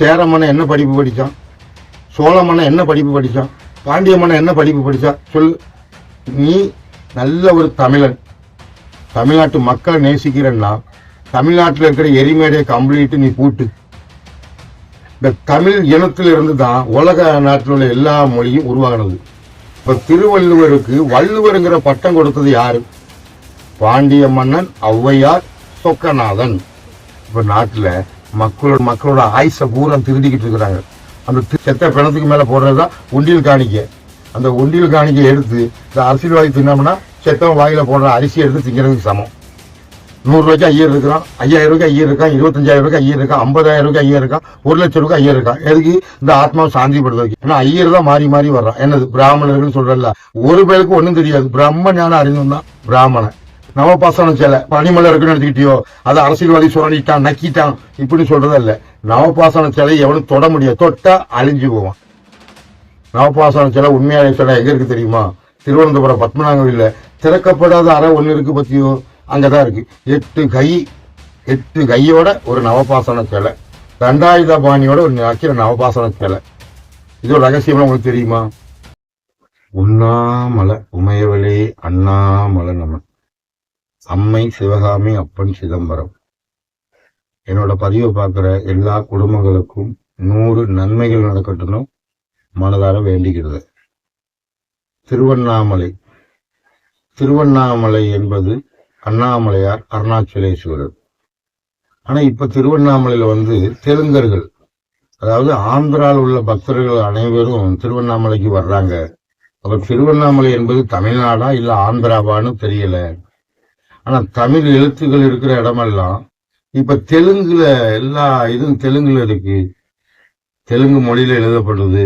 சேர மன்னன் என்ன படிப்பு படிச்சான்? சோழ மன்னன் என்ன படிப்பு படிச்சான்? பாண்டிய மன்னன் என்ன படிப்பு படிச்சா சொல் நீ நல்ல ஒரு தமிழன். தமிழ்நாட்டு மக்களை நேசிக்கிறன்னா தமிழ்நாட்டில் இருக்கிற எரிமேடையை கம்ப்ளீட்டு நீ பூட்டு. இந்த தமிழ் இனத்திலிருந்து தான் உலக நாட்டில் உள்ள எல்லா மொழியும் உருவாகினது இப்போ திருவள்ளுவருக்கு வள்ளுவருங்கிற பட்டம் கொடுத்தது யார்? பாண்டிய மன்னன் ஔவையார் சொக்கநாதன். இப்போ நாட்டில் மக்களோட மக்களோட ஆயுசை பூரா திருடிக்கிட்டு இருக்கிறாங்க. அந்த செத்த பிணத்துக்கு போடுறது தான் உண்டியல் காணிக்கை. அந்த உண்டியல் காணிக்கை எடுத்து இந்த அரசியல்வாதி தின்னோம்னா செத்தவன் வாயில போடுற அரிசி எடுத்து திங்கிறதுக்கு சமம். நூறு ரூபாய்க்கு ஐயர் இருக்கிறான். ஐயாயிரம் ரூபாய்க்கு ஐயர் இருக்கான். இருபத்தஞ்சாயிரம் ரூபாய்க்கு ஐயர் இருக்கான். ஐம்பதாயிரம் ரூபாய்க்கு ஐயர் இருக்கான். ஒரு லட்சம் ரூபாய்க்கு ஐயர் இருக்கான். எதுக்கு? இந்த ஆத்மாவை சாந்திப்படுத்துறதுக்கு. ஏன்னா ஐயர் தான் மாறி மாறி வர்றான். என்னது? பிராமணர்கள் சொல்றல ஒரு பேருக்கு ஒன்றும் தெரியாது. பிரம்ம ஞானம் அறிஞன் தான் பிராமணன். நவபாசன சிலை. பனிமலை இருக்குன்னு எடுத்துக்கிட்டியோ அதை அரசியல்வாதி சுரண்டிட்டான் நக்கிட்டான். இப்படி சொல்றதா இல்ல நவபாசன சிலை எவனும் தொட முடியாது. தொட்டா அழிஞ்சு போவான். நவபாசன சிலை உண்மையான சிலை எங்க இருக்கு தெரியுமா? திருவனந்தபுரம் பத்மநாபகவில்ல திறக்கப்படாத அறை ஒண்ணு இருக்கு பத்தியோ? அங்கதான் இருக்கு. எட்டு கை எட்டு கையோட ஒரு நவபாசன சிலை. தண்டாயுத பாணியோட ஒரு வைக்கிற நவபாசன சிலை. இது ஒரு ரகசியம் உங்களுக்கு தெரியுமா? உண்ணாமலை உமையவளே அண்ணாமலை நமன். அம்மை சிவகாமி அப்பன் சிதம்பரம். என்னோட பதிவை பார்க்குற எல்லா குடும்பங்களுக்கும் நூறு நன்மைகள் நடக்கட்டும்னு மனதார வேண்டிக்கிறது. திருவண்ணாமலை. திருவண்ணாமலை என்பது அண்ணாமலையார் அருணாச்சலேஸ்வரர். ஆனால் இப்போ திருவண்ணாமலையில் வந்து தெலுங்கர்கள் அதாவது ஆந்திராவில் உள்ள பக்தர்கள் அனைவரும் திருவண்ணாமலைக்கு வர்றாங்க. அப்போ திருவண்ணாமலை என்பது தமிழ்நாடா இல்லை ஆந்திராவான்னு தெரியல. ஆனா தமிழ் எழுத்துக்கள் இருக்கிற இடமெல்லாம் இப்ப தெலுங்குல எல்லா இதுவும் தெலுங்குல இருக்கு. தெலுங்கு மொழியில எழுதப்படுது.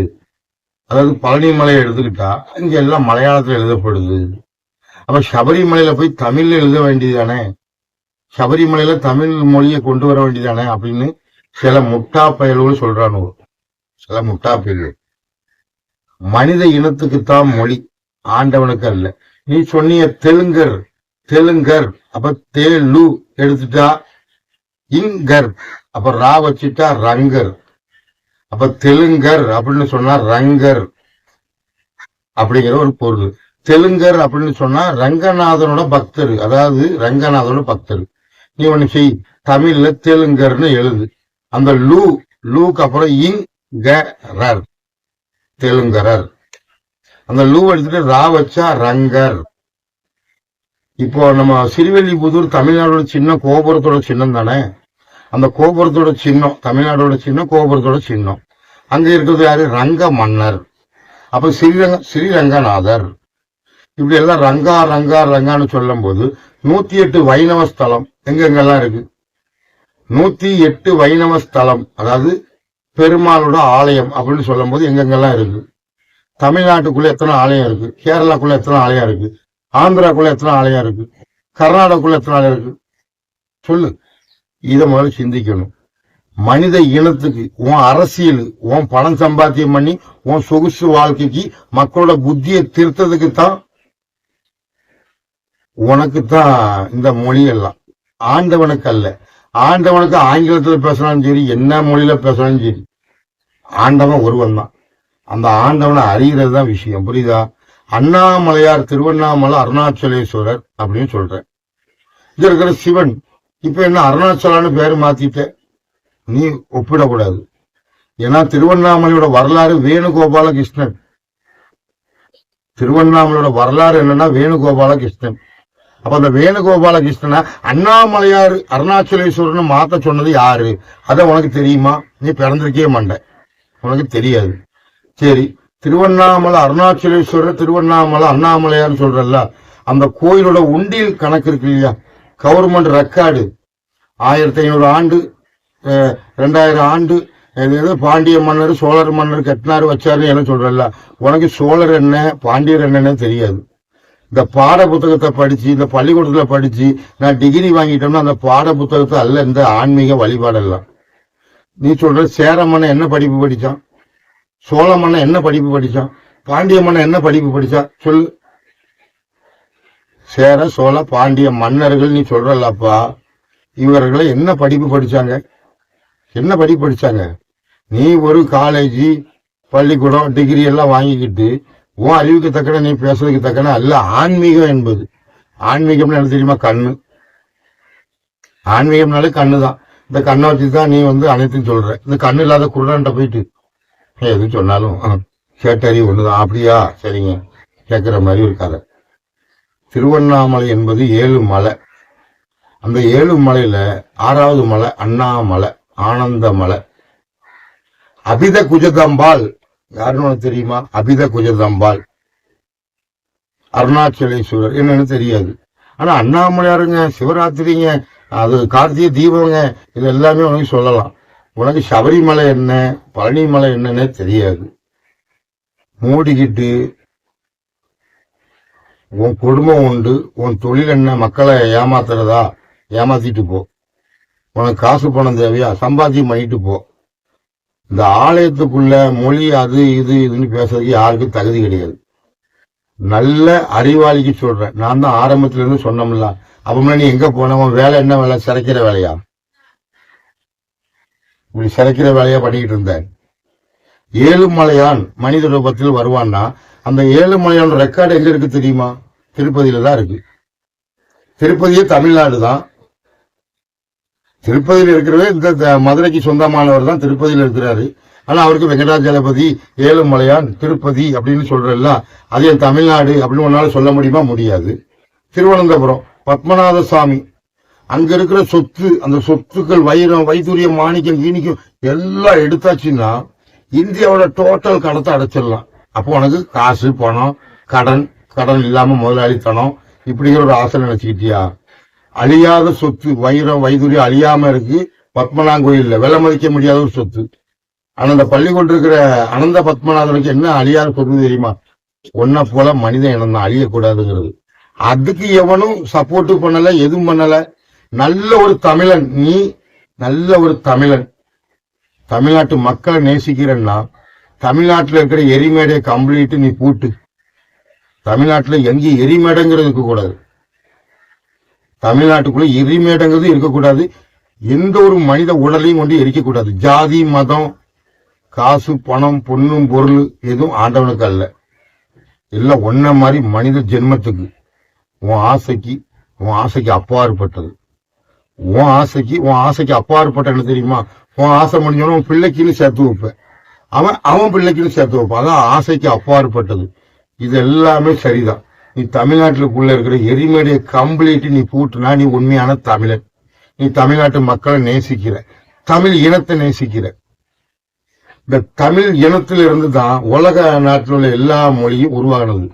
அதாவது பழனிமலை எடுத்துக்கிட்டா இங்க எல்லாம் மலையாளத்துல எழுதப்படுது. அப்ப சபரிமலையில போய் தமிழ்ல எழுத வேண்டியதானே சபரிமலையில தமிழ் மொழியை கொண்டு வர வேண்டியதானே அப்படின்னு சில முட்டா பயல்கள் சொல்கிறானு சில முட்டா பயல்கள் மனித இனத்துக்குத்தான் மொழி. ஆண்டவனுக்கு அல்ல. நீ சொன்னிய தெலுங்கர் தெலுங்கர் அப்ப தேலு எடுத்துட்டா இங்கர் அப்ப ரா வச்சுட்டா ரங்கர். அப்ப தெலுங்கர் அப்படின்னு சொன்னா ரங்கர் அப்படிங்கிற ஒரு பொருள். தெலுங்கர் அப்படின்னு சொன்னா ரங்கநாதனோட பக்தர் அதாவது ரங்கநாதனோட பக்தர். நீ ஒண்ணு செய் தமிழ்ல தெலுங்கர்னு எழுது. அந்த லூ லூக்கு அப்புறம் இங்கரர் தெலுங்கரர். அந்த லூ எடுத்துட்டு ரா வச்சா ரங்கர். இப்போ நம்ம சிறுவெல்லிபுதூர் தமிழ்நாடோட சின்ன கோபுரத்தோட சின்னம் தானே? அந்த கோபுரத்தோட சின்னம் தமிழ்நாடோட சின்னம் கோபுரத்தோட சின்னம். அங்க இருக்கிறது யாரு? ரங்க மன்னர். அப்ப ஸ்ரீரங்க ஸ்ரீரங்கநாதர் இப்படி எல்லாம் ரங்கா ரங்கா ரங்கான்னு சொல்லும் போது நூத்தி எட்டு வைணவ ஸ்தலம் எங்கெங்கெல்லாம் இருக்கு? நூத்தி எட்டு வைணவ ஸ்தலம் அதாவது பெருமாளோட ஆலயம் அப்படின்னு சொல்லும் போது எங்கெங்கெல்லாம் இருக்கு? தமிழ்நாட்டுக்குள்ள எத்தனை ஆலயம் இருக்கு? கேரளாக்குள்ள எத்தனை ஆலயம் இருக்கு? ஆந்திராக்குள்ள எத்தனை ஆலயம் இருக்கு? கர்நாடகாக்குள்ள எத்தனை ஆலயம் இருக்கு? சொல்லு. இதை முதல்ல சிந்திக்கணும். மனித இனத்துக்கு உன் அரசியல் உன் பணம் சம்பாத்தியம் பண்ணி உன் சொகுசு வாழ்க்கைக்கு மக்களோட புத்தியை திருத்ததுக்கு தான் உனக்கு தான் இந்த மொழி எல்லாம். ஆண்டவனுக்கு அல்ல. ஆண்டவனுக்கு ஆங்கிலத்துல பேசினாலும் சரி என்ன மொழியில பேசினாலும் சரி ஆண்டவன் ஒருவன் தான் அந்த ஆண்டவனை அறிகிறது தான் விஷயம். புரியுதா? அண்ணாமலையார் திருவண்ணாமலை அருணாச்சலேஸ்வரர் அப்படின்னு சொல்றேன். இது இருக்கிற சிவன் இப்ப என்ன அருணாச்சலான்னு பேர் மாத்திட்ட? நீ ஒப்பிடக்கூடாது. ஏன்னா திருவண்ணாமலையோட வரலாறு வேணுகோபால கிருஷ்ணன் திருவண்ணாமலையோட வரலாறு என்னன்னா வேணுகோபால கிருஷ்ணன் அப்ப அந்த வேணுகோபால கிருஷ்ணனை அண்ணாமலையார் அருணாச்சலேஸ்வரன் மாத்த சொன்னது யாரு? அத உனக்கு தெரியுமா? நீ பிறந்திருக்கே மாட்டேன் உனக்கு தெரியாது. சரி திருவண்ணாமலை அருணாச்சலேஸ்வரர் திருவண்ணாமலை அண்ணாமலையார்னு சொல்றல்ல. அந்த கோயிலோட உண்டியல் கணக்கு இருக்கு இல்லையா? Government record. ஆயிரத்தி ஐநூறு ஆண்டு ரெண்டாயிரம் ஆண்டு இது பாண்டிய மன்னர் சோழர் மன்னர் கட்டினார் வச்சாருன்னு என்ன சொல்றல்ல. உனக்கு சோழர் என்ன பாண்டியர் என்னன்னு தெரியாது. இந்த பாட புத்தகத்தை படிச்சு இந்த பள்ளிக்கூடத்துல படிச்சு நான் டிகிரி வாங்கிட்டோம்னா அந்த பாட புத்தகத்தை அல்ல இந்த ஆன்மீக வழிபாடெல்லாம். நீ சொல்ற சேரமன்ன என்ன படிப்பு படிச்சான்? சோழ மன்னன் என்ன படிப்பு படிச்சான்? பாண்டிய மன்னன் என்ன படிப்பு படிச்சான்? சொல்லு சேர சோழ பாண்டிய மன்னர்கள் நீ சொல்றல்லப்பா. இவர்களை என்ன படிப்பு படிச்சாங்க? என்ன படிப்பு படிச்சாங்க? நீ ஒரு காலேஜ் பள்ளிக்கூடம் டிகிரி எல்லாம் வாங்கிக்கிட்டு உன் அறிவுக்கு தக்கன நீ பேசுறதுக்கு தக்கன அல்ல ஆன்மீகம் என்பது. ஆன்மீகம்னு என்ன தெரியுமா? கண்ணு. ஆன்மீகம்னாலே கண்ணு தான் இந்த கண்ணை வச்சு தான் நீ வந்து அனைத்தையும் சொல்ற. இந்த கண்ணு இல்லாத குருடான்ட்ட போயிட்டு எது சொன்னாலும் ஆ, கேட்டறிவு ஒண்ணுதான். அப்படியா? சரிங்க. கேட்கிற மாதிரி ஒரு கதை. திருவண்ணாமலை என்பது ஏழு மலை. அந்த ஏழு மலையில ஆறாவது மலை அண்ணாமலை ஆனந்த மலை. அபித குஜதம்பாள். யாருன்னு தெரியுமா? அபித குஜதம்பாள். அருணாச்சலேஸ்வரர். என்னன்னு தெரியாது. ஆனா அண்ணாமலையாருங்க சிவராத்திரிங்க அது கார்த்திகை தீபங்க இது எல்லாமே உனக்கு சொல்லலாம். உனக்கு சபரிமலை என்ன பழனிமலை என்னன்னே தெரியாது. மூடிக்கிட்டு உன் குடும்பம் உண்டு உன் தொழில் என்ன மக்களை ஏமாத்துறதா? ஏமாத்திட்டு போ. உனக்கு காசு பணம் தேவையா? சம்பாத்தியம் பண்ணிட்டு போ. இந்த ஆலயத்துக்குள்ள மொழி அது இது இதுன்னு பேசுறதுக்கு யாருக்கும் தகுதி கிடையாது. நல்ல அறிவாளிக்கு சொல்றேன். நான் தான் ஆரம்பத்துல இருந்து சொன்னோம்ல. அப்போ நீ எங்க போன? உன் வேலை என்ன? வேலை சிறைக்கிற வேலையா? இப்படி சிறைக்கிற வேலையா பண்ணிக்கிட்டு இருந்தேன். ஏழுமலையான் மனித ரூபத்தில் வருவான்னா அந்த ஏழுமலையான் ரெக்கார்டு எங்க இருக்கு தெரியுமா? திருப்பதியில தான் இருக்கு. திருப்பதியே தமிழ்நாடு தான். திருப்பதியில் இருக்கிறவே இந்த த- மதுரைக்கு சொந்தமானவர் தான் திருப்பதியில் இருக்கிறாரு. ஆனா அவருக்கு வெங்கடாஜலபதி ஏழுமலையான் திருப்பதி அப்படின்னு சொல்றல்ல அது என் தமிழ்நாடு அப்படின்னு ஒன்னால சொல்ல முடியுமா? முடியாது. திருவனந்தபுரம் பத்மநாத சுவாமி அங்க இருக்கிற சொத்து அந்த சொத்துக்கள் வைரம் வைத்தூரியம் மாணிக்கம் கீணிக்கம் எல்லாம் எடுத்தாச்சுன்னா இந்தியாவோட டோட்டல் கடத்தை அடைச்சிடலாம். அப்போ உனக்கு காசு பணம் கடன் கடன் இல்லாம முதலாளித்தனம் இப்படிங்கிற ஒரு ஆசை நினைச்சுக்கிட்டியா? அழியாத சொத்து வைரம் வைதூரியம் அழியாம இருக்கு பத்மநாங்கோயில்ல விலை மதிக்க முடியாத ஒரு சொத்து. ஆனா அந்த பள்ளிக்கூடம் இருக்கிற அனந்த பத்மநாதனுக்கு என்ன அழியாத சொத்து தெரியுமா? ஒன்ன போல மனித இனம் தான் அழியக்கூடாதுங்கிறது. அதுக்கு எவனும் சப்போர்ட்டும் பண்ணல எதுவும் பண்ணல. நல்ல ஒரு தமிழன் நீ நல்ல ஒரு தமிழன். தமிழ்நாட்டு மக்களை நேசிக்கிறன்னா தமிழ்நாட்டில் இருக்கிற எரிமேடையை கம்ப்ளீட்டு நீ பூட்டு. தமிழ்நாட்டில் எங்கேயும் எரிமேடைங்கிறது இருக்கக்கூடாது. தமிழ்நாட்டுக்குள்ள எரிமேடைங்கிறது இருக்கக்கூடாது. எந்த ஒரு மனித உடலையும் கொண்டு எரிக்கக்கூடாது. ஜாதி மதம் காசு பணம் பொண்ணும் பொருள் எதுவும் ஆண்டவனுக்கு அல்ல. எல்லாம் ஒன்ன மாதிரி மனித ஜென்மத்துக்கு. உன் ஆசைக்கு உன் ஆசைக்கு அப்பாற்பட்டது. உன் ஆசைக்கு உன் ஆசைக்கு அப்பாற்பட்ட என்ன தெரியுமா? உன் ஆசை முடிஞ்சோன்னா உன் பிள்ளைக்குன்னு சேர்த்து வைப்பேன். அவன் அவன் பிள்ளைக்குன்னு சேர்த்து வைப்பான். அதான் ஆசைக்கு அப்பாற்பட்டது. இது எல்லாமே சரிதான். நீ தமிழ்நாட்டுக்குள்ள இருக்கிற எரிமேடையை கம்ப்ளீட் நீ பூட்டுனா நீ உண்மையான தமிழன். நீ தமிழ்நாட்டு மக்களை நேசிக்கிற. தமிழ் இனத்தை நேசிக்கிற. இந்த தமிழ் இனத்திலிருந்து தான் உலக நாட்டில் உள்ள எல்லா மொழியும் உருவாகினது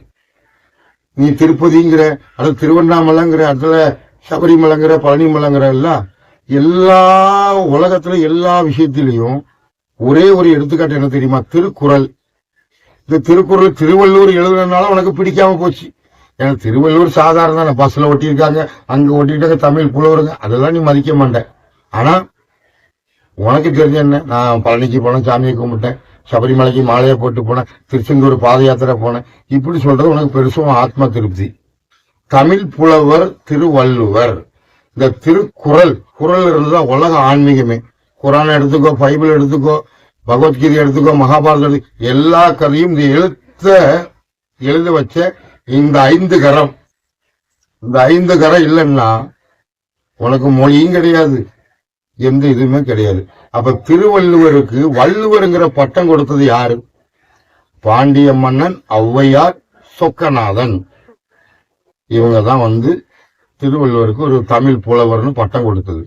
நீ திருப்பதிங்கிற அது திருவண்ணாமலைங்கிற அதுல சபரிமலைங்கிற பழனிமலைங்கிற எல்லாம் எல்லா உலகத்துல எல்லா விஷயத்திலையும் ஒரே ஒரு எடுத்துக்காட்டு என்ன தெரியுமா? திருக்குறள். இந்த திருக்குறள் திருவள்ளூர் எழுதுனதுனால உனக்கு பிடிக்காம போச்சு. ஏன்னா திருவள்ளூர் சாதாரண தானே பஸ்ல ஒட்டியிருக்காங்க அங்க ஒட்டிட்டாங்க தமிழ் புலவருங்க அதெல்லாம் நீ மதிக்க மாட்டேன் ஆனா உனக்கு தெரிஞ்ச என்ன? நான் பழனிக்கு போனேன் சாமியை கும்பிட்டேன் சபரிமலைக்கு மாலையை போட்டு போனேன் திருச்செந்தூர் பாத யாத்திரை போனேன். இப்படி சொல்றது உனக்கு பெருசும் ஆத்ம திருப்தி. தமிழ் புலவர் திருவள்ளுவர். இந்த திருக்குறள் குறள் இருந்தால் உலக ஆன்மீகமே. குரான் எடுத்துக்கோ பைபிள் எடுத்துக்கோ பகவத்கீதை எடுத்துக்கோ மகாபாரதம் எடுத்துக்கோ, எல்லா கதையும் இந்த எழுத்த எழுத வச்ச இந்த ஐந்து கரம். இந்த ஐந்து கரம் இல்லைன்னா உனக்கு மொழியும் கிடையாது எந்த இதுவுமே கிடையாது. அப்ப திருவள்ளுவருக்கு வள்ளுவருங்கிற பட்டம் கொடுத்தது யாரு? பாண்டிய மன்னன் ஔவையார் சொக்கநாதன். இவங்க தான் வந்து திருவள்ளுவருக்கு ஒரு தமிழ் புலவர்னு பட்டம் கொடுத்தது.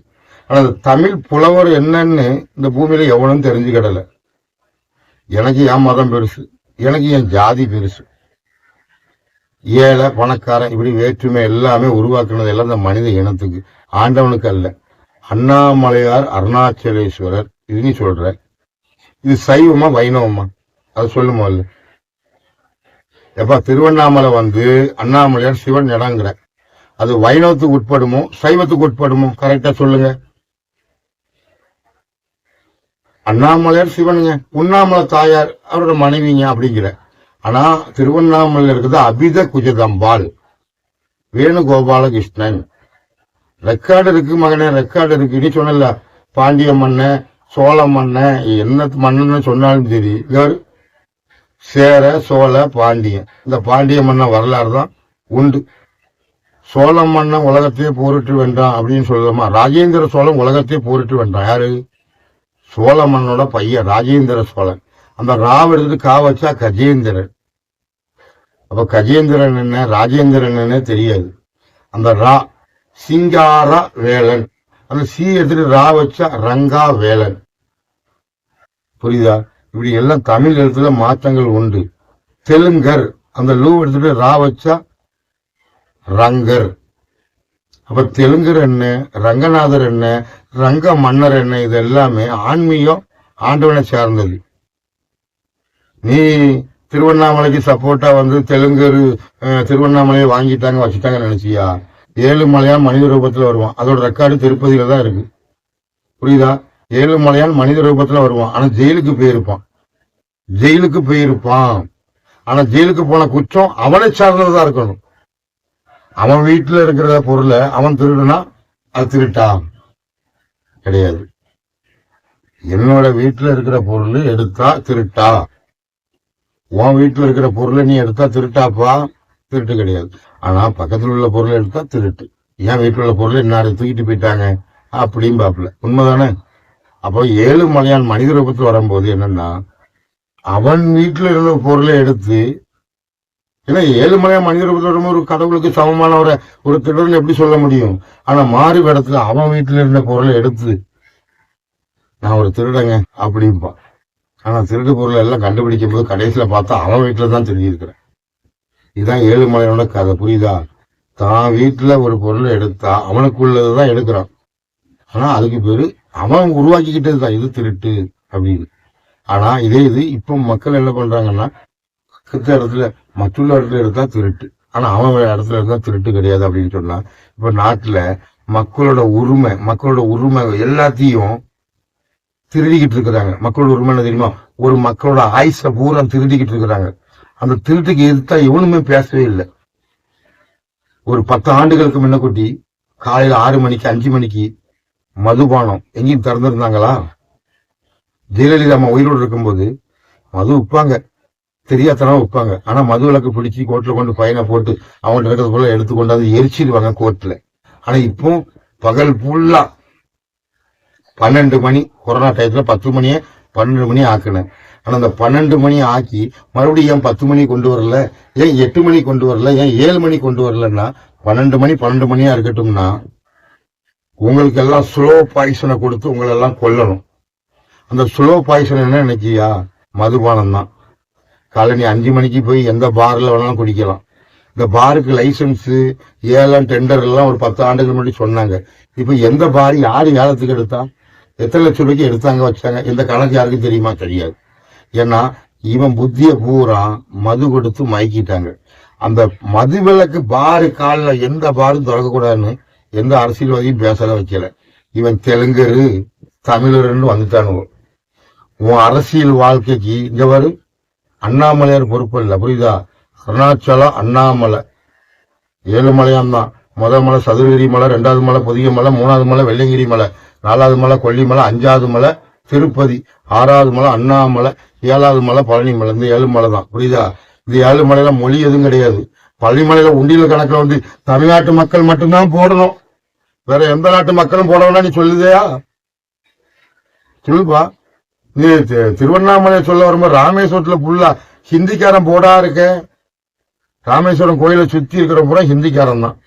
ஆனால் தமிழ் புலவர் என்னன்னு இந்த பூமியில எவனும் தெரிஞ்சுக்கிடலை. எனக்கு என் மதம் பெருசு எனக்கு என் ஜாதி பெருசு. ஏழை பணக்காரன் இப்படி வேற்றுமை எல்லாமே உருவாக்குனது எல்லாம் இந்த மனித இனத்துக்கு. ஆண்டவனுக்கு அல்ல. அண்ணாமலையார் அருணாச்சலேஸ்வரர் இது சொல்ற. இது சைவமா வைணவமா? அது சொல்லுமா இல்லை? எப்போ திருவண்ணாமலை வந்து அண்ணாமலையார் சிவன் இடங்கிற. அது வைணவத்துக்கு உட்படுமோ சைவத்துக்கு உட்படுமோ? கரெக்டா சொல்லுங்க. அண்ணாமலையார் சிவனுங்க. உண்ணாமலை தாயார் அவரோட மனைவிங்க அப்படிங்கிற. ஆனா திருவண்ணாமலையில் இருக்கிறது அபித குஜதம்பாள். வேணுகோபாலகிருஷ்ணன். ரெக்கார்டு இருக்கு மகனே ரெக்கார்டு இருக்கு. நீ சொன்னல பாண்டிய மன்னன் சோழ மன்னன் என்ன மன்னன்னு சொன்னாலும் சரி சேர சோழ பாண்டியன் இந்த பாண்டிய மன்னன் வரலாறு தான் உண்டு. சோழ மன்னன் உலகத்தையே போரிட்டு வென்றான் அப்படின்னு சொல்லுமா ராஜேந்திர சோழன் உலகத்தையே போரிட்டு வென்றான். யாரு? சோழ மன்னனோட பையன் ராஜேந்திர சோழன். அந்த ராவ எடுத்துட்டு கா வச்சா கஜேந்திரன். அப்ப கஜேந்திரன் என்ன? ராஜேந்திரன் என்ன தெரியாது. அந்த ரா சிங்கார வேலன். அந்த சி எடுத்துட்டு ரா வச்சா ரங்கா வேலன். புரியுதா? இப்படி எல்லாம் தமிழ் எழுத்துல மாற்றங்கள் உண்டு. தெலுங்கர் அந்த லூ எடுத்துட்டு ரா வச்சா ரங்கர். அப்ப தெலுங்கர் என்ன ரங்கநாதர் என்ன ரங்க மன்னர் என்ன இது எல்லாமே ஆன்மீகம் ஆண்டவனை சார்ந்தது. நீ திருவண்ணாமலைக்கு சப்போர்ட்டா வந்து தெலுங்கர் திருவண்ணாமலையை வாங்கிட்டாங்க வச்சுட்டாங்க நினைச்சியா? ஏழு மலையா மனித ரூபத்துல வருவான். அதோட ரெக்கார்டு திருப்பதியில தான் இருக்கு. புரியுதா? ஏழு மலையான் மனித ரூபத்துல வருவான். ஆனா ஜெயிலுக்கு போயிருப்பான். ஜெயிலுக்கு போயிருப்பான். ஆனா ஜெயிலுக்கு போன குற்றம் அவனை சார்ந்ததா இருக்கணும். அவன் வீட்டுல இருக்கிற பொருளை அவன் திருடுனா அது திருட்டான் கிடையாது. என்னோட வீட்டுல இருக்கிற பொருள் எடுத்தா திருட்டா. உன் வீட்டுல இருக்கிற பொருளை நீ எடுத்தா திருட்டாப்பா? திருட்டு கிடையாது. ஆனா பக்கத்துல உள்ள பொருளை எடுத்தா திருட்டு. என் வீட்டுல உள்ள பொருளை என்ன தூக்கிட்டு போயிட்டாங்க. அப்படின்னு பாப்புல உண்மைதானே? அப்போ ஏழு மலையான் மனித ரூபத்தில் வரும்போது என்னன்னா அவன் வீட்டில் இருந்த பொருளை எடுத்து ஏன்னா ஏழு மலையான் மனித ரூபத்தில் வரும்போது ஒரு கடவுளுக்கு சமமான ஒரு ஒரு திடல் எப்படி சொல்ல முடியும்? ஆனா மாறு இடத்துல அவன் வீட்டில் இருந்த பொருளை எடுத்து நான் ஒரு திருடங்க அப்படிம்பான் ஆனா திருடு பொருளை எல்லாம் கண்டுபிடிக்கும் போது கடைசியில பார்த்தா அவன் வீட்டுல தான் தெரிஞ்சிருக்கிறேன் இதுதான் ஏழுமலையானோட கதை புரியுதா? தான் வீட்டில் ஒரு பொருளை எடுத்தா அவனுக்குள்ளதுதான் எடுக்கிறான். ஆனால் அதுக்கு பேர் அவன் உருவாக்கிக்கிட்டது தான் இது திருட்டு அப்படின்னு. ஆனா இதே இது இப்போ மக்கள் என்ன பண்றாங்கன்னா கிட்ட இடத்துல மற்றுள்ள இடத்துல எடுத்தா திருட்டு. ஆனா அவன் இடத்துல இருந்தா திருட்டு கிடையாது அப்படின்னு சொன்னா இப்ப நாட்டுல மக்களோட உரிமை மக்களோட உரிமை எல்லாத்தையும் திருடிக்கிட்டு இருக்கிறாங்க. மக்களோட உரிமை என்ன தெரியுமா? ஒரு மக்களோட ஆயுச பூரா திருடிக்கிட்டு இருக்கிறாங்க. அந்த திருட்டுக்கு எதிர்த்தா எவனுமே பேசவே இல்லை. ஒரு பத்து ஆண்டுகளுக்கு முன்னக்கூட்டி காலையில ஆறு மணிக்கு அஞ்சு மணிக்கு மதுபானம். எங்கேயும் திறந்துருந்தாங்களா? ஜெயலலிதா அம்மா உயிரோடு இருக்கும்போது மது விற்பாங்க. தெரியாதனா விற்பாங்க. ஆனா மது விளக்கு பிடிச்சி கோர்ட்ல கொண்டு பையனை போட்டு அவங்கள்ட்ட இருக்கிறது போல எடுத்து கொண்டாந்து எரிச்சிடுவாங்க கோர்ட்ல. ஆனா இப்போ பகல் ஃபுல்லா பன்னெண்டு மணி கொரோனா டயத்துல பத்து மணியே பன்னெண்டு மணி ஆக்குனேன் ஆனா அந்த பன்னெண்டு மணி ஆக்கி மறுபடியும் ஏன் பத்து மணி கொண்டு வரல? ஏன் எட்டு மணி கொண்டு வரல? ஏன் ஏழு மணி கொண்டு வரலன்னா பன்னெண்டு மணி பன்னெண்டு மணியா இருக்கட்டும்னா உங்களுக்கு எல்லாம் ஸ்லோ பாய்சனை கொடுத்து உங்களை எல்லாம் கொல்லணும். அந்த ஸ்லோ பாய்சன் என்ன நினைக்கியா மதுபானம் தான் காலை நீ அஞ்சு மணிக்கு போய் எந்த பாரில் வேணாலும் குடிக்கலாம். இந்த பாருக்கு லைசன்ஸு ஏலம் டெண்டர் எல்லாம் ஒரு பத்து ஆண்டுகள் முன்னாடி சொன்னாங்க. இப்போ எந்த பார் யார் ஏலத்துக்கு எடுத்தா? எத்தனை லட்சம் ரூபாய்க்கு எடுத்தாங்க வச்சாங்க? இந்த கணக்கு யாருக்கும் தெரியுமா? தெரியாது. ஏன்னா இவன் புத்தியை பூரா மது கொடுத்து மயக்கிட்டாங்க. அந்த மது விளக்கு பாரு காலில் எந்த பாரும் திறக்கக்கூடாதுன்னு எந்த அரசியல்வாதியும் பேசல வைக்கல. இவன் தெலுங்கரு தமிழருன்னு வந்துட்டானுவோ உன் அரசியல் வாழ்க்கைக்கு இங்க வரும் அண்ணாமலையார் பொறுப்பு இல்லை புரியுதா? அருணாச்சலம் அண்ணாமலை. ஏழு மலையாம் தான். முதல் மலை சதுரகிரி மலை ரெண்டாவது மலை புதிய மலை மூணாவது மலை வெள்ளங்கிரி மலை நாலாவது மலை கொல்லிமலை அஞ்சாவது மலை திருப்பதி ஆறாவது மலை அண்ணாமலை ஏழாவது மலை பழனி மலை இந்த ஏழு மலை தான் புரியுதா? இந்த ஏழு மலையில மொழி எதுவும் கிடையாது. பழனிமலையில உண்டியல் கணக்கில் வந்து தமிழ்நாட்டு மக்கள் மட்டும்தான் போடணும். வேற எந்த நாட்டு மக்களும் போட நீ சொல்லுதையா? சொல்லுப்பா. நீ திருவண்ணாமலை சொல்ல வரும்போது ராமேஸ்வரத்துல ஃபுல்லா ஹிந்திக்காரன் போடா இருக்க. ராமேஸ்வரம் கோயிலை சுத்தி இருக்கிற பூரா ஹிந்திக்காரன் தான்.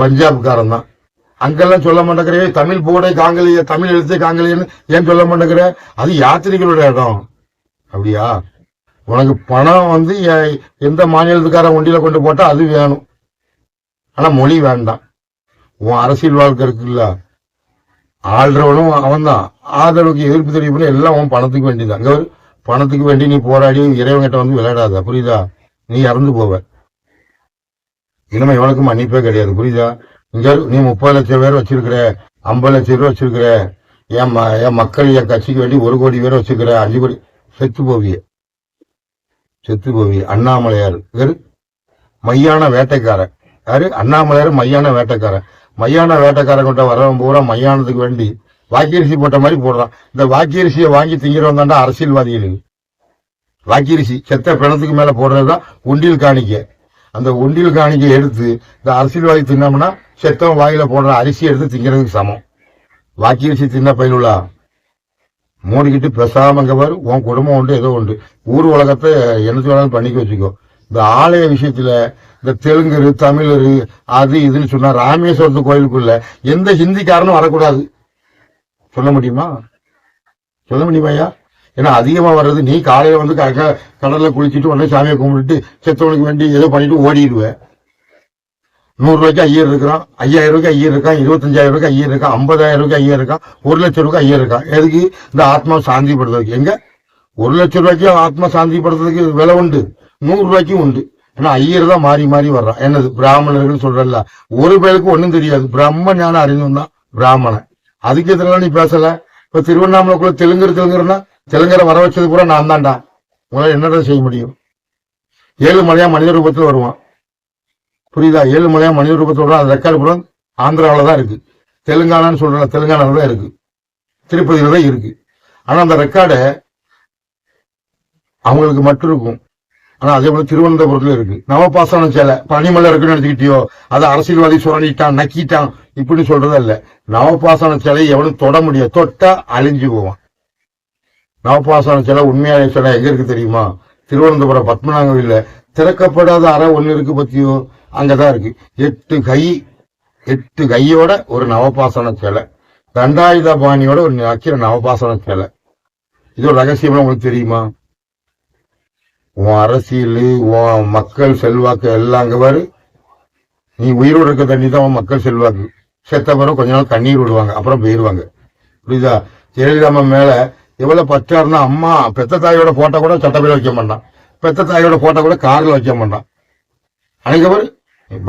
பஞ்சாப்காரன் தான். அங்கெல்லாம் சொல்ல மாட்டேங்கிற தமிழ் போடை காங்கலிய தமிழ் எழுத்தே காங்கலியன்னு ஏன் சொல்ல மாட்டேங்கிற? அது யாத்திரிகளோட இடம். அப்படியா? உனக்கு பணம் வந்து எந்த மாநிலத்துக்காரன் ஒண்டியில கொண்டு போட்டா அது வேணும். ஆனா மொழி வேண்டாம். உன் அரசியல் வாழ்க்கை இருக்குல்ல. ஆள்றவனும் அவன்தான். ஆதரவுக்கு எதிர்ப்பு தெரிவிப்பு எல்லாம் உன் பணத்துக்கு வேண்டியதான் அங்க பணத்துக்கு வேண்டி நீ போராடி இறைவன்கிட்ட வந்து விளையாடாத. புரியுதா? நீ இறந்து போவ. இனிமே இவனுக்கு மன்னிப்பே கிடையாது. புரியுதா? இங்க நீ முப்பது லட்சம் பேர் வச்சிருக்கிற ஐம்பது லட்சம் பேர் வச்சிருக்கிற என் ம- என் மக்கள் என் கட்சிக்கு வேண்டி ஒரு கோடி பேர் வச்சிருக்கிற அஞ்சு கோடி செத்து போவிய. செத்து போவிய. அண்ணாமலையார். மையான வேட்டைக்காரன். யாரு? அண்ணாமலையார் மையான வேட்டைக்காரன். மையான வேட்டைக்காரங்கிட்ட வரவன் பூரா மையானத்துக்கு வேண்டி வாக்கியரிசி போட்ட மாதிரி போடுறான். இந்த வாக்கியரிசியை வாங்கி திங்கிறவன் தாண்டா அரசியல்வாதிகள். வாக்கியரிசி செத்த பிணத்துக்கு மேல போடுறதுதான் உண்டியல் காணிக்கை. அந்த உண்டியல் காணிக்கை எடுத்து இந்த அரசியல்வாதி தின்னோம்னா செத்தவன் வாயில போடுற அரிசி எடுத்து திங்கிறதுக்கு சமம். வாக்கியரிசி தின்ன பயிலுலா? மூடிக்கிட்டு பேசாம உன் குடும்பம் உண்டு ஏதோ உண்டு. ஊர் உலகத்தை என்ன வேணாலும் பண்ணிக்க வச்சுக்கோ. இந்த ஆலய விஷயத்துல இந்த தெலுங்கரு தமிழரு அது இதுன்னு சொன்னா ராமேஸ்வரத்து கோயிலுக்குள்ள எந்த ஹிந்திக்காரனும் வரக்கூடாது. சொல்ல முடியுமா? சொல்ல முடியுமா ஐயா? ஏன்னா அதிகமாக வர்றது நீ காலையில் வந்து கடலில் குளிச்சுட்டு உடனே சாமியை கும்பிட்டுட்டு செத்தவனுக்கு வேண்டி ஏதோ பண்ணிட்டு ஓடிடுவ. நூறு ரூபாய்க்கு ஐயர் இருக்கிறான் ஐயாயிரம் ரூபாய்க்கு ஐயர் இருக்கான் இருபத்தஞ்சாயிரம் ரூபாய்க்கு ஐயர் இருக்கான் ஐம்பதாயிரம் ரூபாய்க்கு ஐயர் இருக்கான் ஒரு லட்சம் ரூபாய்க்கு ஐயர் இருக்கான். எதுக்கு? இந்த ஆத்மா சாந்திப்படுறதுக்கு எங்க? ஒரு லட்சம் ரூபாய்க்கு ஆத்மா சாந்திப்படுறதுக்கு விலை உண்டு. நூறு ரூபாய்க்கும் உண்டு. ஏன்னா ஐயர் தான் மாறி மாறி வர்றான் என்னது பிராமணர்கள் சொல்றல ஒரு பேருக்கு ஒண்ணும் தெரியாது. பிரம்ம ஞானம் அறிஞன் தான் பிராமணன். அதுக்கு எதிரெல்லாம் நீ பேசல? இப்ப திருவண்ணாமலைக்குள்ள தெலுங்கர் தெலுங்கர்னா தெலுங்கரை வர வச்சது கூட நான் தான்டா. உங்களால் என்னடா செய்ய முடியும்? ஏழு மலையா மனித ரூபத்தில் வருவான். புரியுதா? ஏழு மலையா மனித ரூபத்தில் வருவான். அந்த ரெக்கார்டு கூட ஆந்திராவில் தான் இருக்கு. தெலுங்கானான்னு சொல்றேன் தெலுங்கானாவில் தான் இருக்கு. திருப்பதியில் தான் இருக்கு. ஆனா அந்த ரெக்கார்டை அவங்களுக்கு மட்டும் இருக்கும். ஆனா அதே போல திருவனந்தபுரத்துல இருக்கு. நவபாசன சேலை. பனிமலை இருக்குன்னு நினைச்சுக்கிட்டியோ? அதை அரசியல்வாதி சுரண்டிட்டான் நக்கிட்டான். இப்படின்னு சொல்றதா இல்ல நவபாசன சிலை எவனும் தொட முடியாது. தொட்டா அழிஞ்சு போவான். நவபாசன சிலை உண்மையான சிலை எங்க இருக்கு தெரியுமா? திருவனந்தபுரம் பத்மநாப திறக்கப்படாத அறை ஒண்ணு இருக்கு பத்தியோ? அங்கதான் இருக்கு. எட்டு கை எட்டு கையோட ஒரு நவபாசன சிலை. தண்டாயுத பாணியோட ஒரு நக்கிற நவபாசன சிலை. இது ஒரு ரகசியம் உங்களுக்கு தெரியுமா? உன் அரசியல் உன் மக்கள் செல்வாக்கு எல்லாம் அங்கே பாரு. நீ உயிரோடு இருக்க தண்ணி தான் உன் மக்கள் செல்வாக்கு. செத்தப்பறம் பிறகு கொஞ்ச நாள் தண்ணீர் விடுவாங்க அப்புறம் போயிடுவாங்க புரியுதா? ஜெயலலிதா அம்மா மேல எவ்வளவு பச்சா அம்மா பெத்த தாயோட ஃபோட்டோ கூட சட்டப்பையில வைக்க மாட்டான். பெத்த தாயோட ஃபோட்டோ கூட காரில் வைக்க மாட்டான். அன்னைக்கு பாரு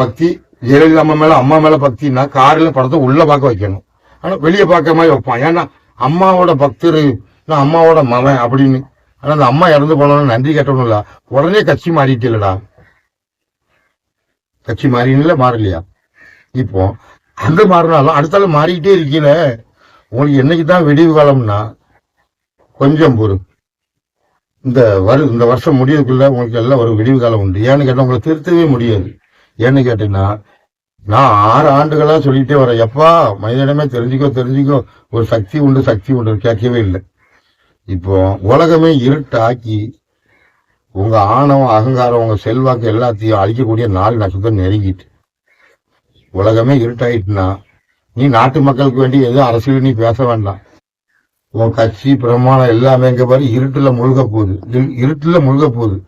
பக்தி ஜெயலலிதா அம்மா மேல அம்மா மேல பக்தின்னா காரில் படத்தை உள்ள பார்க்க வைக்கணும். ஆனா வெளியே பார்க்க மாதிரி வைப்பான். ஏன்னா அம்மாவோட பக்தரு நான் அம்மாவோட மவன் அப்படின்னு ஆனால் அந்த அம்மா இறந்து போனோம்னு நன்றி கேட்டவனும்ல உடனே கட்சி மாறிட்டு இல்லடா. கட்சி மாறினில்ல மாறலையா? இப்போ அந்த மாறினாலும் அடுத்தாலும் மாறிக்கிட்டே இருக்கீல உங்களுக்கு என்னைக்கு தான் விடிவு காலம்னா? கொஞ்சம் பொறு. இந்த வரு இந்த வருஷம் முடியறதுக்குள்ள உங்களுக்கு எல்லாம் ஒரு விடிவு காலம் உண்டு. ஏன்னு கேட்டால் உங்களை திருத்தவே முடியாது. ஏன்னு கேட்டீங்கன்னா நான் ஆறு ஆண்டுகளாக சொல்லிட்டே வரேன். எப்பா மனிதனமே தெரிஞ்சுக்கோ தெரிஞ்சுக்கோ. ஒரு சக்தி உண்டு சக்தி உண்டு. கேட்கவே இல்லை. இப்போ உலகமே இருட்டாக்கி உங்க ஆணவம் அகங்காரம் உங்க செல்வாக்கு எல்லாத்தையும் அழிக்கக்கூடிய நாள் நட்சத்திரம் நெருங்கிட்டு. உலகமே இருட்டாயிட்டுனா நீ நாட்டு மக்களுக்கு வேண்டி எதுவும் அரசியல் நீ பேச வேண்டாம். உன் கட்சி பிரமாணம் எல்லாமே இங்க பாரு இருட்டுல முழுக போகுது. இரு- இருட்டுல முழுக போகுது.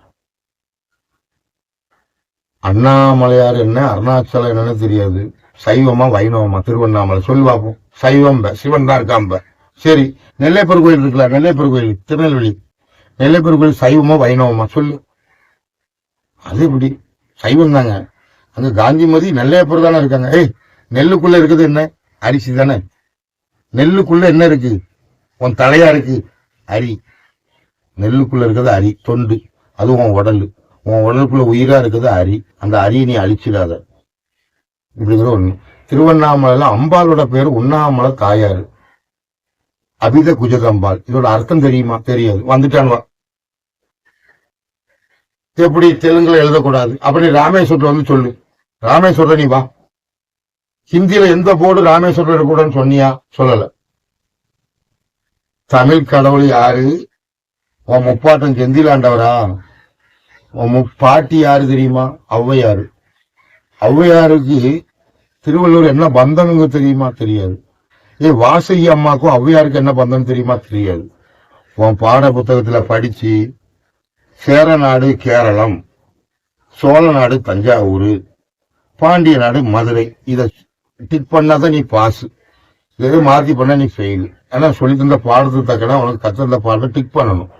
அண்ணாமலையார் என்ன அருணாச்சலம் என்னன்னு தெரியாது. சைவமா வைணவமா திருவண்ணாமலை. சொல்லி பார்ப்போம். சைவம் ப, சிவன் தான் இருக்காம்ப சரி நெல்லைப்பர் கோயில் இருக்குல்ல நெல்லைப்பர் கோயில் திருநெல்வேலி. நெல்லைப்பர் கோயில் சைவமா வைணவமா சொல்லு. அது எப்படி? சைவம் தாங்க அந்த காந்திமதி நெல்லையப்பர் தானே இருக்காங்க. ஏய் நெல்லுக்குள்ள இருக்குது என்ன? அரிசி தானே. நெல்லுக்குள்ள என்ன இருக்கு? உன் தலையா இருக்கு. அரி. நெல்லுக்குள்ள இருக்கிறது அரி தொண்டு. அது உன் உடல். உன் உடலுக்குள்ள உயிரா இருக்குது அரி. அந்த அரியை நீ அழிச்சிடாத. இப்படிங்கிற ஒண்ணு. திருவண்ணாமலையில அம்பாளோட பேர் உண்ணாமலை தாயாரு. அபித குஜகம்பாள். இதோட அர்த்தம் தெரியுமா? தெரியாது. வந்துட்டானுவா. எப்படி தெலுங்குல எழுதக்கூடாது? அப்படி ராமேஸ்வரத்துல வந்து சொல்லு. ராமேஸ்வரம் நீ வா. ஹிந்தியில எந்த போர்டு ராமேஸ்வரம் இருக்கக்கூடாதுன்னு சொன்னியா? சொல்லல. தமிழ் கடவுள் யாரு? உன் முப்பாட்டன் செந்திலாண்டவரா? உன் முப்பாட்டி யாரு தெரியுமா? ஔவையாரு. ஔவையாருக்கு திருவள்ளுவர் என்ன பந்தம்னு தெரியுமா? தெரியாது. ஏ வாசகி அம்மாக்கும் ஔவையாருக்கு என்ன பந்தம் தெரியுமா? தெரியாது. உன் பாட புத்தகத்துல படிச்சு சேர நாடு கேரளம் சோழ நாடு தஞ்சாவூர் பாண்டிய நாடு மதுரை இதை டிக் பண்ணாதான் நீ பாஸ் இதே மாற்றி பண்ணால் நீ ஃபெயில் ஆனா சொல்லி தந்த பாடத்துக்கு தக்கன உனக்கு கத்திருந்த பாடத்தை டிக் பண்ணணும்.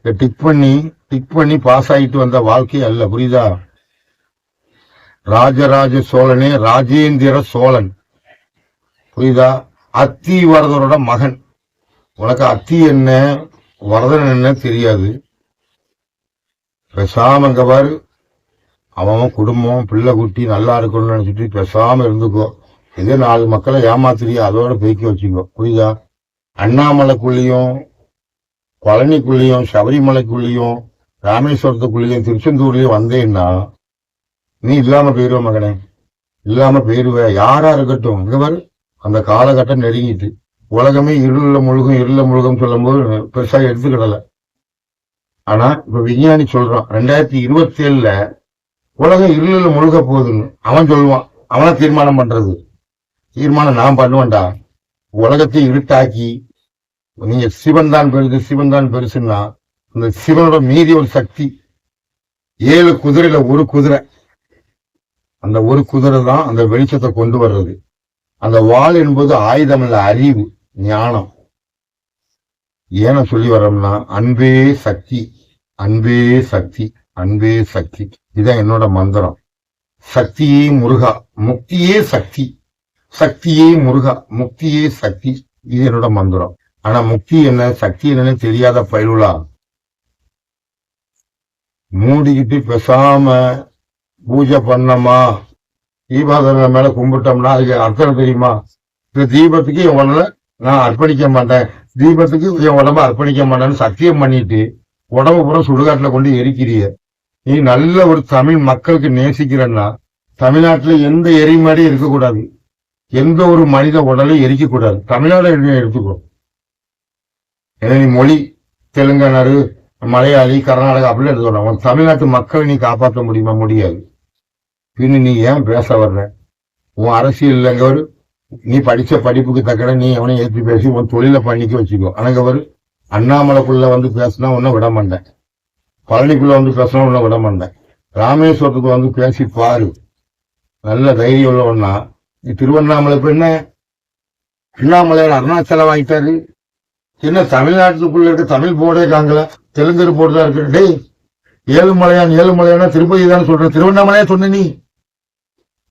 இதை டிக் பண்ணி டிக் பண்ணி பாஸ் ஆகிட்டு வந்த வாழ்க்கை அல்ல புரியுதா? ராஜராஜ சோழனே ராஜேந்திர சோழன். புரியுதா? அத்தி வரதனோட மகன். உனக்கு அத்தி என்ன வரதன் என்ன தெரியாது. பேசாம இங்க பாரு. அவன் குடும்பம் பிள்ளை குட்டி நல்லா இருக்கணும்னு நினைச்சிட்டு பேசாம இருந்துக்கோ. இதே நாலு மக்களை ஏமாத்துறியோ? அதோட பெருக்கி வச்சுக்கோ. புரியுதா? அண்ணாமலைக்குள்ளேயும் பழனிக்குள்ளேயும் சபரிமலைக்குள்ளேயும் ராமேஸ்வரத்துக்குள்ளேயும் திருச்செந்தூர்லயும் வந்தேன்னா நீ இல்லாம போயிருவ மகனே. இல்லாம போயிருவ. யாரா இருக்கட்டும். இங்க பாரு. அந்த காலகட்டம் நெருங்கிட்டு. உலகமே இருள முழுகும் இருள முழுகும் சொல்லும்போது பெருசா எடுத்துக்கிடல. ஆனா இப்ப விஞ்ஞானி சொல்றான் ரெண்டாயிரத்தி இருபத்தி ஏழுல உலகம் இருளில் முழுக போகுதுன்னு. அவன் சொல்லுவான் அவனா தீர்மானம் பண்றது. தீர்மானம் நான் பண்ணுவேன்டா. உலகத்தை இருட்டாக்கி நீங்க சிவன் தான் பெருசு சிவன் தான் பெருசுன்னா அந்த சிவனோட மீதி ஒரு சக்தி ஏழு குதிரையில ஒரு குதிரை. அந்த ஒரு குதிரை தான் அந்த வெளிச்சத்தை கொண்டு வர்றது. அந்த வாள் என்பது ஆயுதம் இல்ல அறிவு ஞானம். ஏன சொல்லி வரோம்னா அன்பே சக்தி அன்பே சக்தி அன்பே சக்தி. இதுதான் என்னோட மந்திரம். சக்தியே முருகா முக்தியே சக்தி. சக்தியே முருகா முக்தியே சக்தி. இது என்னோட மந்திரம். ஆனா முக்தி என்ன சக்தி என்னன்னு தெரியாத பயிலுலா மூடிக்கிட்டு பேசாம பூஜை பண்ணோமா? தீபாதனை மேல கும்பிட்டோம்னா அதுக்கு அர்த்தம் தெரியுமா? இந்த தீபத்துக்கு என் உடலை நான் அர்ப்பணிக்க மாட்டேன். தீபத்துக்கு என் உடம்ப அர்ப்பணிக்க மாட்டேன்னு சத்தியம் பண்ணிட்டு உடம்பு பூரா சுடுகாட்டுல கொண்டு எரிக்கிறிய. நீ நல்ல ஒரு தமிழ் மக்களுக்கு நேசிக்கிறன்னா தமிழ்நாட்டுல எந்த எரிமாடியும் இருக்கக்கூடாது. எந்த ஒரு மனித உடலையும் எரிக்கக்கூடாது. தமிழ்நாடு எடுத்துக்கோ. ஏன்னா நீ மொழி தெலுங்கானாரு மலையாளி கர்நாடகா அப்படின்னு எடுத்துக்கணும் தமிழ்நாட்டு மக்களை நீ காப்பாற்ற முடியுமா? முடியாது. பின்ன நீ ஏன் பேச வர்ற? உன் அரசியல் இல்லைங்கவர் ஒரு நீ படித்த படிப்புக்கு தக்கன நீ எவனையும் ஏற்றி பேசி உன் தொழிலை பண்ணிக்க வச்சுக்கோ. அனங்க ஒரு அண்ணாமலைக்குள்ள வந்து பேசினா ஒன்றும் விட மாட்டேன். பழனிக்குள்ள வந்து பேசினா ஒன்றும் விட மாட்டேன். ராமேஸ்வரத்துக்கு வந்து பேசி பாரு. நல்ல தைரியம் உள்ளவன்னா நீ திருவண்ணாமலை என்ன? அண்ணாமலையார் அருணாச்சலம் வாங்கிட்டாரு. என்ன தமிழ்நாட்டுக்குள்ள இருக்க தமிழ் போர்டே காங்கல? தெலுங்கு போர்டு தான் இருக்கு. டேய் ஏழுமலையான் ஏழுமலையானா திருப்பதி தான் சொல்ற. திருவண்ணாமலையா சொன்ன நீ?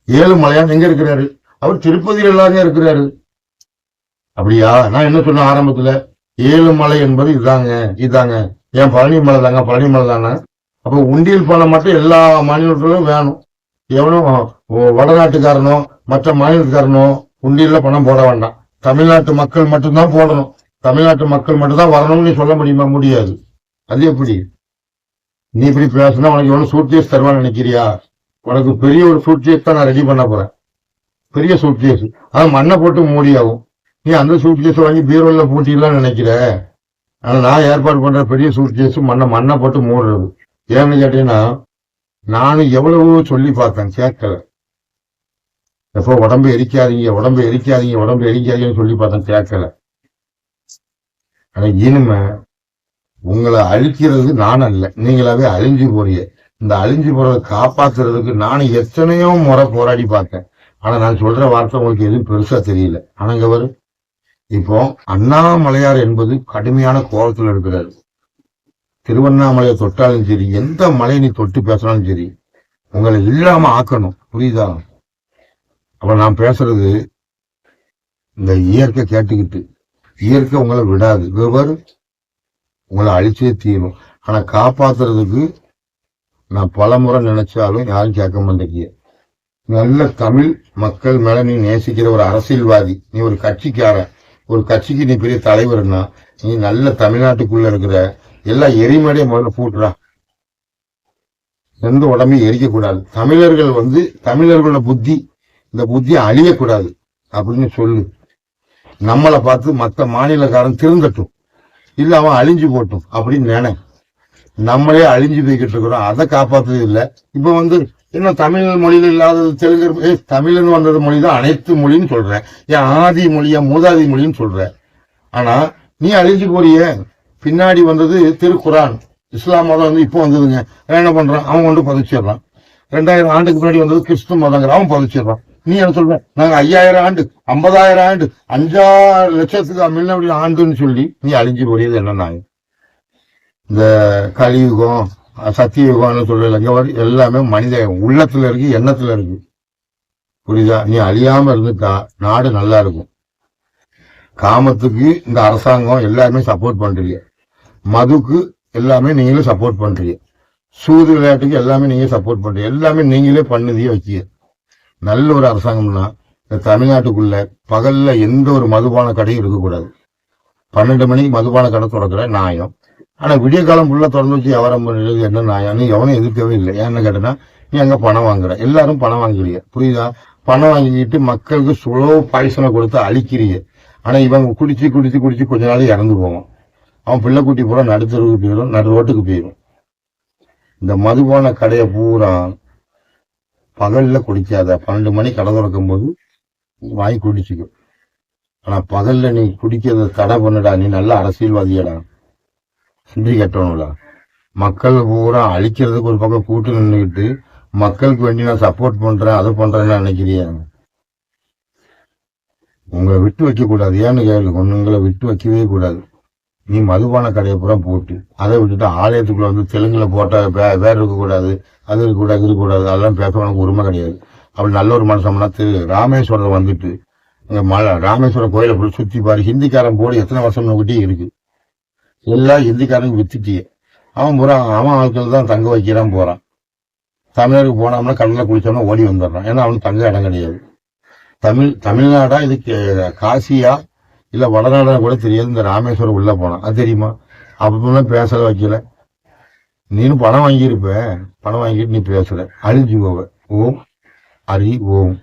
ஏழுமலையான் எங்க இருக்கிறாரு? அவர் திருப்பதியில் எல்லாரும் இருக்கிறாரு. அப்படியா? நான் என்ன சொன்ன ஆரம்பத்துல? ஏழுமலை என்பது இதாங்க இதாங்க. ஏன் பழனி மலை தாங்க? பழனி மலை தானே? அப்ப உண்டியல் பணம் மட்டும் எல்லா மாநிலத்திலும் வேணும். எவனும் வடநாட்டுக்காரனோ மற்ற மாநிலத்துக்காரனோ உண்டியல்ல பணம் போட வேண்டாம். தமிழ்நாட்டு மக்கள் மட்டும்தான் போடணும். தமிழ்நாட்டு மக்கள் மட்டும்தான் வரணும்னு நீ சொல்ல முடியுமா? முடியாது. அது எப்படி? நீ இப்படி பேசுனா உனக்கு எவ்வளவு சூட்கேஸ் தருவான்னு நினைக்கிறியா? உனக்கு பெரிய ஒரு சூட்கேஸ் தான் நான் ரெடி பண்ண போறேன். பெரிய சூட்கேஸ் அது மண்ணை போட்டு மூடியாகும் நீ அந்த சூட்கேஸ் வாங்கி பீரோல பூட்டிடலாம் நினைக்கிற. ஆனா நான் ஏற்பாடு பண்ற பெரிய சூட்கேஸ் மண்ணை மண்ணை போட்டு மூடுறது. ஏன்னு கேட்டீங்கன்னா நானும் எவ்வளவோ சொல்லி பார்த்தேன் கேட்கல எப்போ உடம்பு எரிக்காதீங்க உடம்பு எரிக்காதீங்க உடம்பு எரிக்காதீங்கன்னு சொல்லி பார்த்தேன் கேட்கல ஆனா இனிமே உங்களை அழிக்கிறது நான் அல்ல நீங்களாவே அழிஞ்சு போறீங்க. இந்த அழிஞ்சு போறதை காப்பாத்துறதுக்கு நானும் எத்தனையோ முறை போராடி பார்த்தேன். ஆனா நான் சொல்ற வார்த்தை உங்களுக்கு எதுவும் பெருசா தெரியல. ஆனாங்க வரு இப்போ அண்ணாமலையார் என்பது கடுமையான கோபத்தில் இருக்கிறார். திருவண்ணாமலையை தொட்டாலும் சரி எந்த மலையை நீ தொட்டு பேசினாலும் சரி உங்களை இல்லாம ஆக்கணும். புரியுதா? அப்ப நான் பேசுறது இந்த இயற்கை கேட்டுக்கிட்டு இயற்கை உங்களை விடாது. வெவ்வேறு உங்களை அழிச்சே தீரும். ஆனா காப்பாத்துறதுக்கு நான் பல முறை நினைச்சாலும் யாரும் கேட்க மாட்டேங்க நல்ல தமிழ் மக்கள் மேல நீ நேசிக்கிற ஒரு அரசியல்வாதி நீ ஒரு கட்சிக்காரன் ஒரு கட்சிக்கு நீ பெரிய தலைவர்னா நீ நல்ல தமிழ்நாட்டுக்குள்ள இருக்கிற எல்லா எரிமடையும் முதல்ல பூட்டுறா. எந்த உடம்பையும் எரிக்கக்கூடாது. தமிழர்கள் வந்து தமிழர்களோட புத்தி இந்த புத்தி அழியக்கூடாது அப்படின்னு சொல்லு. நம்மளை பார்த்து மற்ற மாநிலக்காரன் திருந்தட்டும். இல்லை அவன் அழிஞ்சு போட்டும் அப்படின்னு நினை. நம்மளே அழிஞ்சு போய்கிட்டு இருக்கிறோம். அதை காப்பாத்துறது இல்லை. இப்ப வந்து இன்னும் தமிழ் மொழியில் இல்லாதது தெலுங்கு தமிழ்னு வந்தது மொழி தான் அனைத்து மொழின்னு சொல்றேன். ஏன் ஆதி மொழியா மூதாதி மொழின்னு சொல்ற ஆனா நீ அழிஞ்சு போறிய. பின்னாடி வந்தது திருக்குரான் இஸ்லாம் மதம் வந்து இப்போ வந்ததுங்க. என்ன பண்றான்? அவன் கொண்டு பதிச்சிடுறான். ரெண்டாயிரம் ஆண்டுக்கு முன்னாடி வந்தது கிறிஸ்து மதங்கிற அவன் பதிச்சிடுறான். நீ என்ன சொல்ற? நாங்க ஐயாயிரம் ஆண்டு ஐம்பதாயிரம் ஆண்டு அஞ்சாறு லட்சத்துக்கு முன்னாடி ஆண்டுன்னு சொல்லி நீ அழிஞ்சு போறியது என்ன இந்த கலியுகம் சத்தியுகம்னு சொல்லல. இங்கே வர எல்லாமே மனித உள்ளத்துல இருக்கு எண்ணத்துல இருக்கு. புரியுதா? நீ அழியாம இருந்துட்டா நாடு நல்லா இருக்கும். காமத்துக்கு இந்த அரசாங்கம் எல்லாருமே சப்போர்ட் பண்றீங்க. மதுக்கு எல்லாமே நீங்களும் சப்போர்ட் பண்றீங்க. சூது விளையாட்டுக்கு எல்லாமே நீங்கள் சப்போர்ட் பண்றீங்க. எல்லாமே நீங்களே பண்ணுதையே வச்சீங்க. நல்ல ஒரு அரசாங்கம்னா இந்த தமிழ்நாட்டுக்குள்ள பகலில் எந்த ஒரு மதுபான கடையும் இருக்கக்கூடாது. பன்னெண்டு மணிக்கு மதுபான கடை திறக்கிற நியாயம் ஆனா விடிய காலம் ஃபுல்லாக திறந்து வச்சு வியாபாரம் பண்ணுறது என்ன நியாயம்னு எவனும் எதிர்க்கவே இல்லை. ஏன்னு கேட்டனா நீ அங்க பணம் வாங்குற. எல்லாரும் பணம் வாங்குறீங்க. புரியுதா? பணம் வாங்கிக்கிட்டு மக்களுக்கு சுலோ பாய்சனை கொடுத்து அழிக்கிறீங்க. ஆனா இவங்க குடிச்சு குடிச்சு குடிச்சு கொஞ்ச நாள் இறந்து போவான். அவன் பிள்ளை குட்டி பூரா நடுத்தருக்கு போயிடும் நடு ரோட்டுக்கு போயிடும் இந்த மதுபான கடையை பூரா பகல்ல குடிக்காத பன்னெண்டு மணி கடை திறக்கும் போது வாங்கி குடிச்சிக்கும் ஆனா பகல்ல நீ குடிக்கிறத தடை பண்ணுடா. நீ நல்ல அரசியல்வாதியடா. சிந்தி கட்டணும்ல மக்கள் பூரா அழிக்கிறதுக்கு ஒரு பக்கம் கூட்டு நின்றுக்கிட்டு மக்களுக்கு வேண்டி நான் சப்போர்ட் பண்றேன் அதை பண்றேன்னு நினைக்கிறியா? உங்களை விட்டு வைக்கக்கூடாது ஏன்னு கேளு ஒன்றுங்களை விட்டு வைக்கவே கூடாது. நீ மதுபான கடையை பூரா போட்டு அதை விட்டுட்டு ஆலயத்துக்குள்ள வந்து தெலுங்குல போட்டால் வே- வேறு இருக்கக்கூடாது அது இருக்கக்கூடாது இருக்கக்கூடாது அதெல்லாம் பேச உனக்கு உரிமை கிடையாது. அப்படி நல்ல ஒரு மனுஷம்னா திரு ராமேஸ்வரம் வந்துட்டு இங்கே மலை ராமேஸ்வரம் கோயிலை போய் சுற்றி பாரு ஹிந்திக்காரன் போடு எத்தனை வருஷம் நோக்கிட்டே இருக்குது எல்லாம் ஹிந்திக்காரனுக்கு வித்துட்டியே. அவன் பூரா அவன் ஆட்கள் தான் தங்க வைக்கிறான் போகிறான் தமிழருக்கு போனோம்னா கடல்ல குளிச்சோம்னா ஓடி வந்துடுறான். ஏன்னா அவனுக்கு தங்க இடம் கிடையாது. தமிழ் தமிழ்நாடா இது காசியா இல்லை வடநாடா கூட தெரியாது. இந்த ராமேஸ்வரம் உள்ளே போனான். அது தெரியுமா? அப்பப்பெல்லாம் பேசல வைக்கல. நீனும் பணம் வாங்கியிருப்ப. பணம் வாங்கிட்டு நீ பேசல. அழிஞ்சு போவ. ஓம் ஹரி ஓம்.